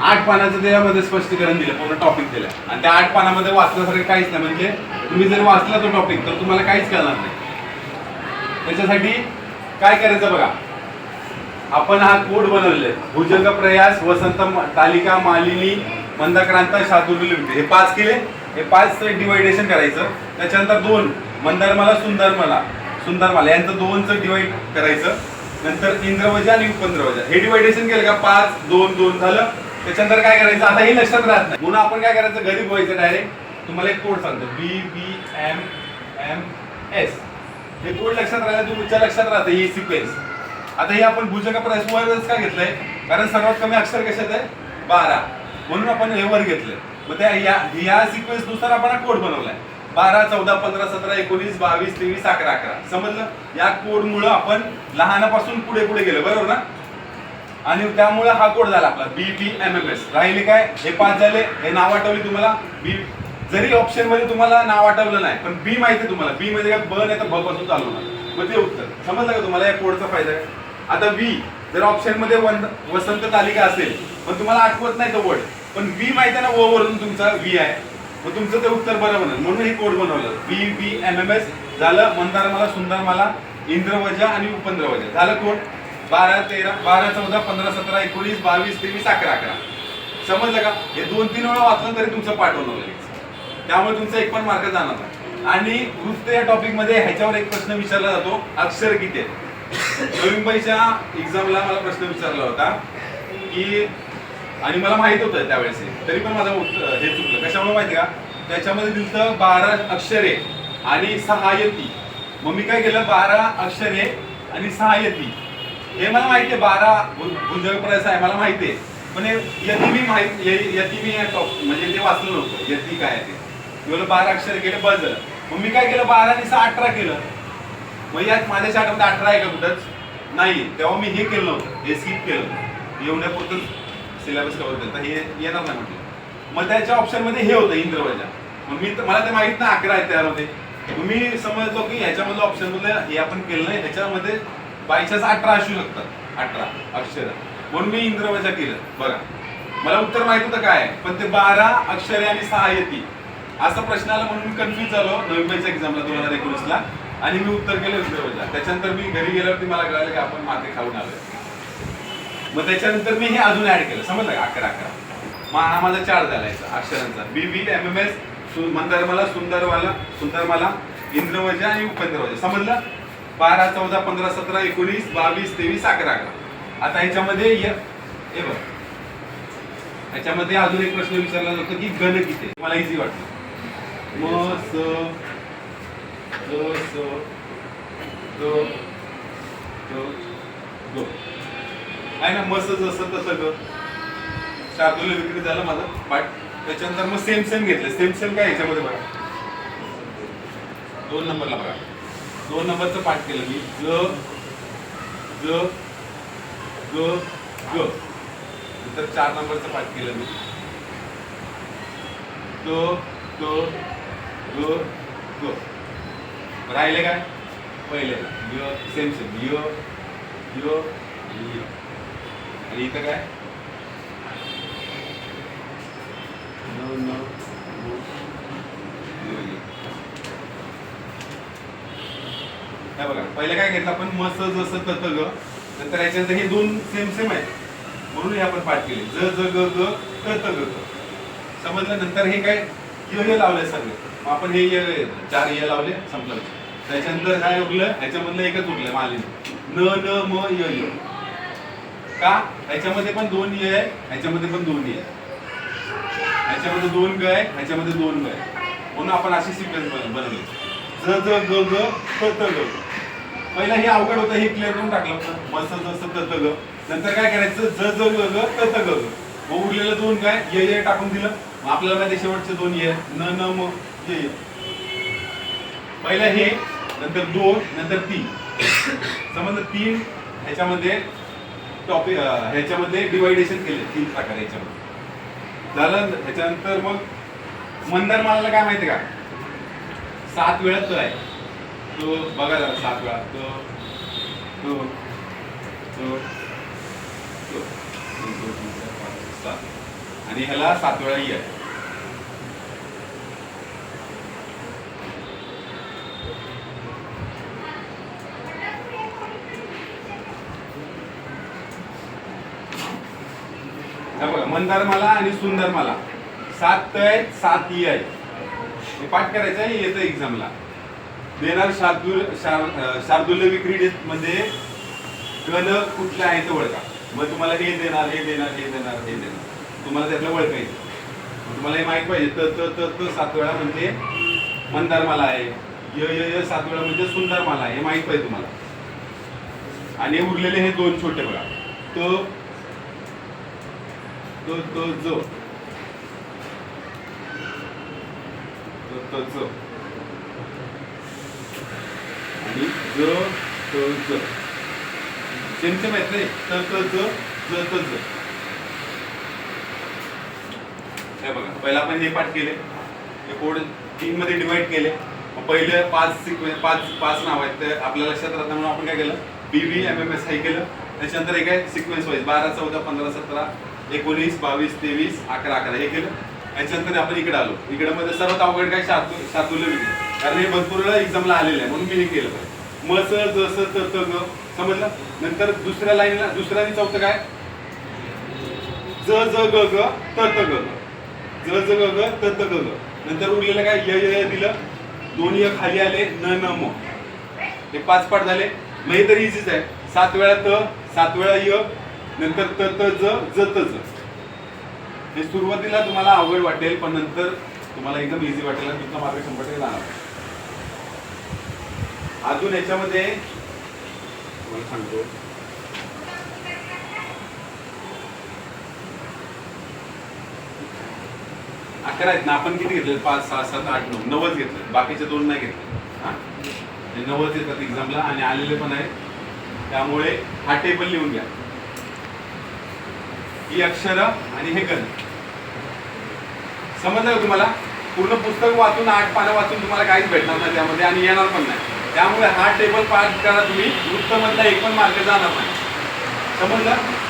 आठ पानाचं त्याच्यामध्ये स्पष्टीकरण दिलं पूर्ण टॉपिक दिलं. आणि त्या आठ पानामध्ये वाचण्यासारखं काहीच नाही. म्हणजे तुम्ही जर वाचला तो टॉपिक तर तुम्हाला काहीच कळणार नाही. त्याच्यासाठी काय करायचं बघा? आपण हा कोड बनवले भुजंग प्रयास वसंत तालिका मालिनी मंदक्रांत शातुर्ली लिमिटेड. हे पाच केले. हे पाच डिवायडेशन करायचं. त्याच्यानंतर दोन. मंदारमाला सुंदरमाला. सुंदरमाला. यांचं दोनचं डिवाइड करायचं. नंतर इंद्रवजा आणि उपंद्रवजा. हे डिवायडेशन केलं का? पाच दोन दोन झालं. त्याच्यानंतर काय करायचं? आता हे लक्षात राहत नाही. म्हणून आपण काय करायचं? गरीब व्हायचं डायरेक्ट तुम्हाला एक कोड सांगतो. B B M M S हे कोड लक्षात राहिलं तुमच्या लक्षात राहतं. ही सिक्वेन्स आता हे आपण भुजंग प्रयास वरच का घेतलंय? कारण सर्वात कमी अक्षर कशात आहे? बारा. म्हणून आपण हे वर घेतलंय. मग त्या या या सिक्वेन्सनुसार आपण हा कोड बनवलाय. बारा चौदा पंधरा सतरा एकोणीस बावीस तेवीस अकरा अकरा. समजलं? या कोड मुळे आपण लहानापासून पुढे पुढे गेलो. बरोबर ना? आणि त्यामुळे हा कोड झाला आपला B B M M S राहिले काय? हे पाच झाले हे नाव आठवली तुम्हाला? बी जरी ऑप्शनमध्ये तुम्हाला नाव आठवलं नाही पण बी माहिती आहे तुम्हाला. बी मध्ये म्हणजे काय? ब नाही तर ब पासून चालू होणार. मग ते उत्तर. समजलं का तुम्हाला या कोडचा फायदा? आहे आता वी जर ऑप्शनमध्ये वन- वसंत तालिका असेल पण तुम्हाला आठवत नाही तो वर्ड पण वी माहिती आहे ना ओ वरून तुमचा वी आहे. मग तुमचं ते उत्तर बरं आहे म्हणून हे कोड बनवलं. B B M M S झालं मंदारमाला सुंदरमाला इंद्रवजा आणि उपंद्रवजा. झालं कोड बारा तेरा बारा चौदा पंधरा सतरा एकोणीस बावीस तेवीस अकरा अकरा. समजलं का? हे दोन तीन वेळा वाचलं तरी तुमचं पाठवलं लगेच. त्यामुळे तुमचा एक पण मार्क जाणार नाही. आणि वृत्त या टॉपिकमध्ये ह्याच्यावर एक प्रश्न विचारला जातो अक्षर किती आहेत? एक्झामला मला प्रश्न विचारला होता की आणि मला माहीत होतं त्यावेळेस तरी पण माझं उत्तर हे चुकलं. कशामुळे माहिती का? त्याच्यामध्ये दिसतं बारा अक्षरे आणि सहायती मग मी काय केलं? बारा अक्षरे आणि सहायती हे मला माहिती आहे बारा भुजगप्रयास आहे मला माहिती आहे पण हे यती मी माहीत य- यती मी म्हणजे ते वाचलं नव्हतं यती काय ते. एवढं बारा अक्षर केलं बस झालं मग मी काय केलं बारा आणि अठरा केलं. मग यात माझ्या शाळेमध्ये अठरा आहे का कुठंच? नाही. तेव्हा मी हे केलं नव्हतं हे स्किप केलं एवढ्यापुरतं सिलेबस कवर केलं तर हे येणार नाही म्हटलं. मग त्याच्या ऑप्शनमध्ये हे होतं इंद्रवजा मग मी मला ते माहीत नाही अकरा आहे त्यामध्ये. मग मी समजलो की ह्याच्यामधलं ऑप्शन हे आपण केलं नाही ह्याच्यामध्ये बायचान्स अठरा असू शकतात. अठरा अक्षर. म्हणून मी इंद्रवजा केलं. बघा. मला उत्तर माहीत होतं काय? पण ते बारा अक्षरे आणि सहा येती असा प्रश्न आला म्हणून मी कन्फ्युज झालो. नोव्हेंबरच्या एक्झामला दोन हजार एकोणीसला आणि मी उत्तर केलं इंद्रवजा त्याच्यानंतर मी घरी गेल्यावरती मला कळालं की आपण माते खाऊन आलोय. मग त्याच्यानंतर मी हे अजून ऍड केलं. समजलं का? अकरा अकरा. मग हा माझा चार झाला अक्षरांचा. B B M M S Mandarmala सुंदरवाला सुंदरमाला इंद्रवजा आणि उपेंद्रवजा. समजलं? बारा चौदा पंधरा सतरा एकोणीस बावीस तेवीस अकरा. अकरा आता ह्याच्यामध्ये हे बघ. ह्याच्यामध्ये अजून एक प्रश्न विचारला जातो की गण किती? मला इझी वाटतं. म स स आहे ना मस जसं तसं ग. शार्दूल विक्री झालं माझं. पाठ त्याच्यानंतर मग सेम सेम घेतलं. सेम सेम काय ह्याच्यामध्ये बघा. दोन नंबरला बघा. दोन नंबरचं पाठ केलं मी. ग ग ग ग. नंतर चार नंबरचं पाठ केलं मी. ग ग ग ग. राहिले काय? पहिले. य सेम सेम य य. आणि इथं काय? न न य, य. हे बघा पहिले काय घेतलं आपण? मस जसं तत ग. नंतर याच्यानंतर हे दोन सेम सेम आहेत. म्हणून हे आपण पाठ केले. ज ज ग ग तत ग ग. समजलं? नंतर हे काय? य य लावले सगळे. मग आपण हे य चार य लावले. संपलं. त्याच्यानंतर काय उरलं? ह्याच्यामधलं एकच उरलं मालिनी. न न म य य. का? ह्याच्यामध्ये पण दोन य आहे ह्याच्यामध्ये पण दोन य ह्याच्यामध्ये दोन ग आहे ह्याच्यामध्ये दोन ग आहे. म्हणून आपण अशी सिक्वेन्स बनवली. ज ज ग ग त ग. पहिलं हे अवघड होतं हे क्लिअर करून टाकलं. होतं मस्त जसं त ग. नंतर काय करायचं? ज ज ग ग त ग मग उरलेलं दोन काय? ये ये टाकून दिलं. मग आपल्याला माहिती शेवटचे दोन ये. न न म ये पहिलं हे नंतर दोन नंतर तीन. समज तीन ह्याच्यामध्ये टॉपिक ह्याच्यामध्ये डिवायडेशन केले तीन प्रकार ह्याच्यामध्ये. झालं ह्याच्यानंतर मग मंदार मालाला काय माहिती का? सात वेळा तो आहे. तो बघा जरा सात वेळा तो तो तो तो. दोन, तीन, चार, पाच, सात आणि ह्याला सात वेळा आहे बघा मंदारमाला आणि सुंदरमाला. सात तय आहेत सात ई आहे हे पाठ करायचं आहे येतं एक्झामला देणार शार्दुल शार- विक्री शार्दूल्य म्हणजे मध्ये गण कुठले आहे ते ओळखा. मग तुम्हाला हे देणार हे देणार हे देणार हे देणार. तुम्हाला त्यातलं ओळखायचं मग तुम्हाला हे माहीत पाहिजे. त त त त सात वेळा म्हणजे मंदारमाला आहे. य य य सात वेळा म्हणजे सुंदरमाला आहे. हे माहीत पाहिजे तुम्हाला. आणि उरलेले हे दोन छोटे बघा. तो तो तो जो. तो तो जो. आणि ज तो ज. सेम सेम आहेत नाही त त ज ज त ज. हे बघा पहिला आपण हे पाठ केले. हे कोड तीन मध्ये डिवाइड केले. पहिले पाच सिक्वेन्स पाच पाच नाव आहेत. ते आपल्या लक्षात राहतात म्हणून आपण काय केलं? B V M M S हाय केलं. त्याच्यानंतर हे काय सिक्वेन्स वाईज बारा चौदा पंधरा सतरा एकोणीस बावीस तेवीस अकरा अकरा. हे केलं. त्याच्यानंतर आपण इकडे आलो. इकडे मध्ये सर्वात अवघड काय? शातू शातुल्य विधी. कारण हे भरपूर वेळा एक्झामला आलेलं आहे म्हणून मी हे केलं. पाहिजे म च ज स त त ग. समजलं? नंतर दुसऱ्या लाईनला दुसऱ्या आणि चौथं काय? ज ज ग ग त त ग ग. ज ज ग ग त त ग ग. नंतर उरलेलं काय? य य दिलं. दोन य खाली आले न न म. हे पाच पाठ झाले. मग हे तर इझीच आहे. सात वेळा त सात वेळा य नंतर त त ज ज त ज. हे सुरुवातीला तुम्हाला अवघड वाटेल पण नंतर तुम्हाला एकदम इझी वाटेल आणि तुमचा मार्ग शंभर टक्के जाणार. अजून याच्यामध्ये मला सांगतो. अकरा आहेत ना आपण किती घेतले पाच सहा सात आठ नऊ. नव्वद घेतले बाकीचे दोन नाही घेतले हा. हे येतात एक्झामला आणि आलेले पण आहेत. त्यामुळे हा टेबल लिहून घ्या. ही अक्षर आणि हे गण. समजलं तुम्हाला? पूर्ण पुस्तक वाचून आठ पानं वाचून तुम्हाला काहीच भेटणार नाही त्यामध्ये आणि येणार पण नाही. त्यामुळे हा टेबल पास करा तुम्ही. वृत्तमधला एक पण मार्ग जाणार नाही. समजलं?